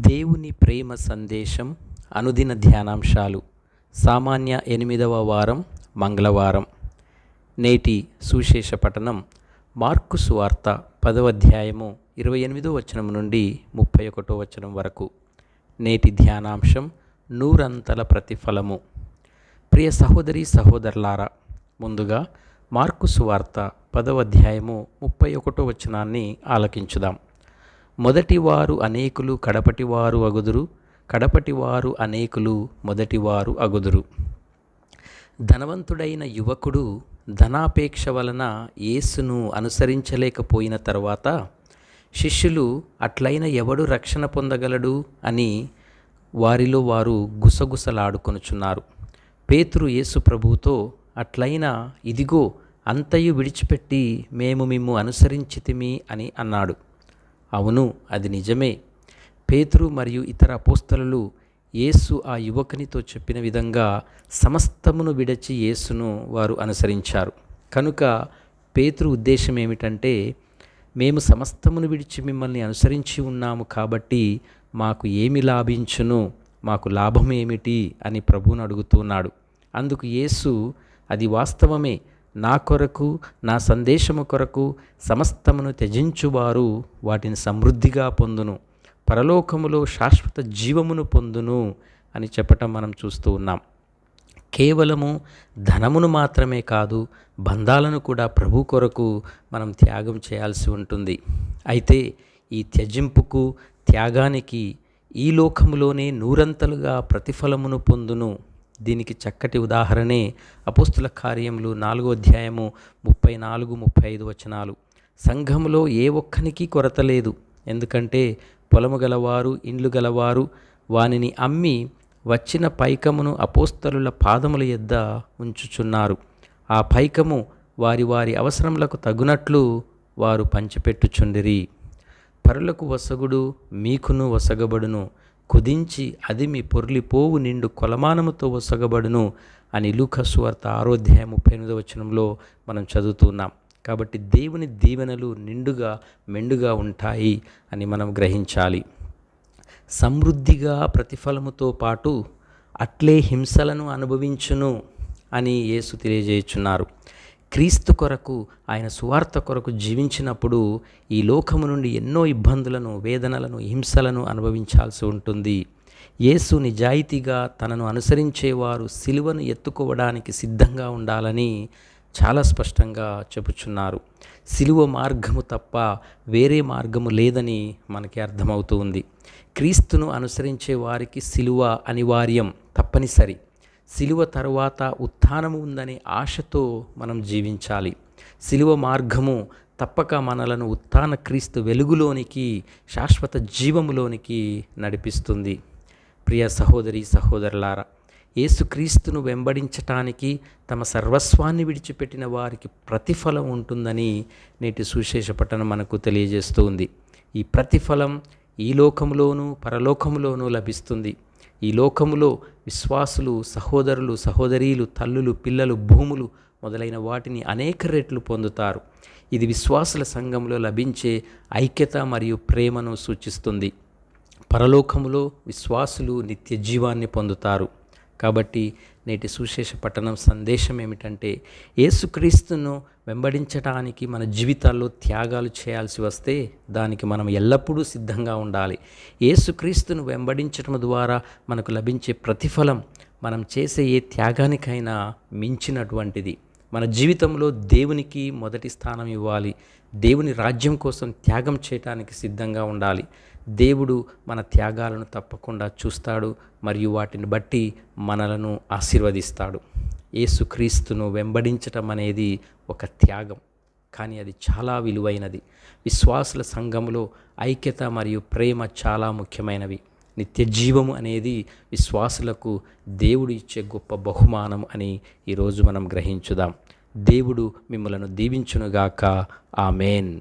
దేవుని ప్రేమ సందేశం అనుదిన ధ్యానాంశాలు. సామాన్య ఎనిమిదవ వారం మంగళవారం. నేటి సుశేష పఠనం మార్కు సువార్త పదవ అధ్యాయము ఇరవై ఎనిమిదో వచనం నుండి ముప్పై ఒకటో వచనం వరకు. నేటి ధ్యానాంశం నూరంతల ప్రతిఫలము. ప్రియ సహోదరి సహోదరులారా ముందుగా మార్కు సువార్త పదవ అధ్యాయము ముప్పై ఒకటో వచనాన్ని ఆలకించుదాం. మొదటివారు అనేకులు కడపటివారు అగుదురు. కడపటివారు అనేకులు మొదటివారు అగుదురు. ధనవంతుడైన యువకుడు ధనాపేక్ష వలన యేసును అనుసరించలేకపోయిన తర్వాత శిష్యులు అట్లైన ఎవడు రక్షణ పొందగలడు? అని వారిలో వారు గుసగుసలాడుకొనుచున్నారు. పేతురు యేసు ప్రభువుతో అట్లైన ఇదిగో అంతయు విడిచిపెట్టి మేము మిమ్ము అనుసరించితిమి అని అన్నాడు. అవును అది నిజమే. పేతురు మరియు ఇతర అపోస్తలు యేసు ఆ యువకునితో చెప్పిన విధంగా సమస్తమును విడచి యేసును వారు అనుసరించారు. కనుక పేతురు ఉద్దేశం ఏమిటంటే మేము సమస్తమును విడిచి మిమ్మల్ని అనుసరించి ఉన్నాము కాబట్టి మాకు ఏమి లాభించును మాకు లాభం ఏమిటి అని ప్రభువును అడుగుతున్నాడు అందుకు యేసు అది వాస్తవమే నా కొరకు నా సందేశము కొరకు సమస్తమును త్యజించువారు వాటిని సమృద్ధిగా పొందును. పరలోకములో శాశ్వత జీవమును పొందును అని చెప్పటం మనం చూస్తూ ఉన్నాం. కేవలము ధనమును మాత్రమే కాదు బంధాలను కూడా ప్రభు కొరకు మనం త్యాగం చేయాల్సి ఉంటుంది. అయితే ఈ త్యజింపుకు త్యాగానికి ఈ లోకములోనే నూరంతలుగా ప్రతిఫలమును పొందును. దీనికి చక్కటి ఉదాహరణే అపోస్తుల కార్యములు నాలుగో అధ్యాయము ముప్పై నాలుగు ముప్పై ఐదు వచనాలు. సంఘములో ఏ ఒక్కనికి కొరత లేదు. ఎందుకంటే పొలము గలవారు ఇండ్లు గలవారు వానిని అమ్మి వచ్చిన పైకమును అపోస్తలుల పాదముల యొద్ద ఉంచుచున్నారు. ఆ పైకము వారి వారి అవసరములకు తగునట్లు వారు పంచిపెట్టుచుండిరి. పరులకు వసగుడు మీకును వసగబడును. కుదించి అది మీ పొర్లిపోవు నిండు కొలమానముతో వసగబడును అని లూకస్వార్త ఆరోధ్యాయ ముప్పై ఎనిమిదో వచనంలో మనం చదువుతున్నాం. కాబట్టి దేవుని దీవెనలు నిండుగా మెండుగా ఉంటాయి అని మనం గ్రహించాలి. సమృద్ధిగా ప్రతిఫలముతో పాటు అట్లే హింసలను అనుభవించును అని యేసు తెలియజేయుచున్నారు. క్రీస్తు కొరకు ఆయన సువార్త కొరకు జీవించినప్పుడు ఈ లోకము నుండి ఎన్నో ఇబ్బందులను వేదనలను హింసలను అనుభవించాల్సి ఉంటుంది. యేసు నిజాయితీగా తనను అనుసరించేవారు సిలువను ఎత్తుకోవడానికి సిద్ధంగా ఉండాలని చాలా స్పష్టంగా చెబుచున్నారు. సిలువ మార్గము తప్ప వేరే మార్గము లేదని మనకి అర్థమవుతుంది క్రీస్తును అనుసరించే వారికి సిలువ అనివార్యం తప్పనిసరి. సిలువ తరువాత ఉత్థానము ఉందనే ఆశతో మనం జీవించాలి. సిలువ మార్గము తప్పక మనలను ఉత్థాన క్రీస్తు వెలుగులోనికి శాశ్వత జీవములోనికి నడిపిస్తుంది. ప్రియ సహోదరి సహోదరులారా యేసుక్రీస్తును వెంబడించటానికి తమ సర్వస్వాన్ని విడిచిపెట్టిన వారికి ప్రతిఫలం ఉంటుందని నేటి సుశేష పట్టణం మనకు తెలియజేస్తూ ఉంది ఈ ప్రతిఫలం ఈ లోకంలోనూ పరలోకములోనూ లభిస్తుంది. ఈ లోకములో విశ్వాసులు సహోదరులు సహోదరీలు తల్లులు పిల్లలు భూములు మొదలైన వాటిని అనేక రెట్లు పొందుతారు. ఇది విశ్వాసుల సంఘంలో లభించే ఐక్యత మరియు ప్రేమను సూచిస్తుంది. పరలోకములో విశ్వాసులు నిత్య జీవాన్ని పొందుతారు. కాబట్టి నేటి సుశేష పట్టణం సందేశం ఏమిటంటే యేసుక్రీస్తును వెంబడించడానికి మన జీవితాల్లో త్యాగాలు చేయాల్సి వస్తే దానికి మనం ఎల్లప్పుడూ సిద్ధంగా ఉండాలి. యేసుక్రీస్తును వెంబడించడం ద్వారా మనకు లభించే ప్రతిఫలం మనం చేసే ఏ త్యాగానికైనా మించినటువంటిది. మన జీవితంలో దేవునికి మొదటి స్థానం ఇవ్వాలి. దేవుని రాజ్యం కోసం త్యాగం చేయటానికి సిద్ధంగా ఉండాలి. దేవుడు మన త్యాగాలను తప్పకుండా చూస్తాడు మరియు వాటిని బట్టి మనలను ఆశీర్వదిస్తాడు. యేసుక్రీస్తును వెంబడించటం అనేది ఒక త్యాగం కానీ అది చాలా విలువైనది. విశ్వాసుల సంఘంలో ఐక్యత మరియు ప్రేమ చాలా ముఖ్యమైనవి. నిత్యజీవము అనేది విశ్వాసులకు దేవుడు ఇచ్చే గొప్ప బహుమానం అని ఈరోజు మనం గ్రహించుదాం. దేవుడు మిమ్మలను దీవించునుగాక. ఆమెన్.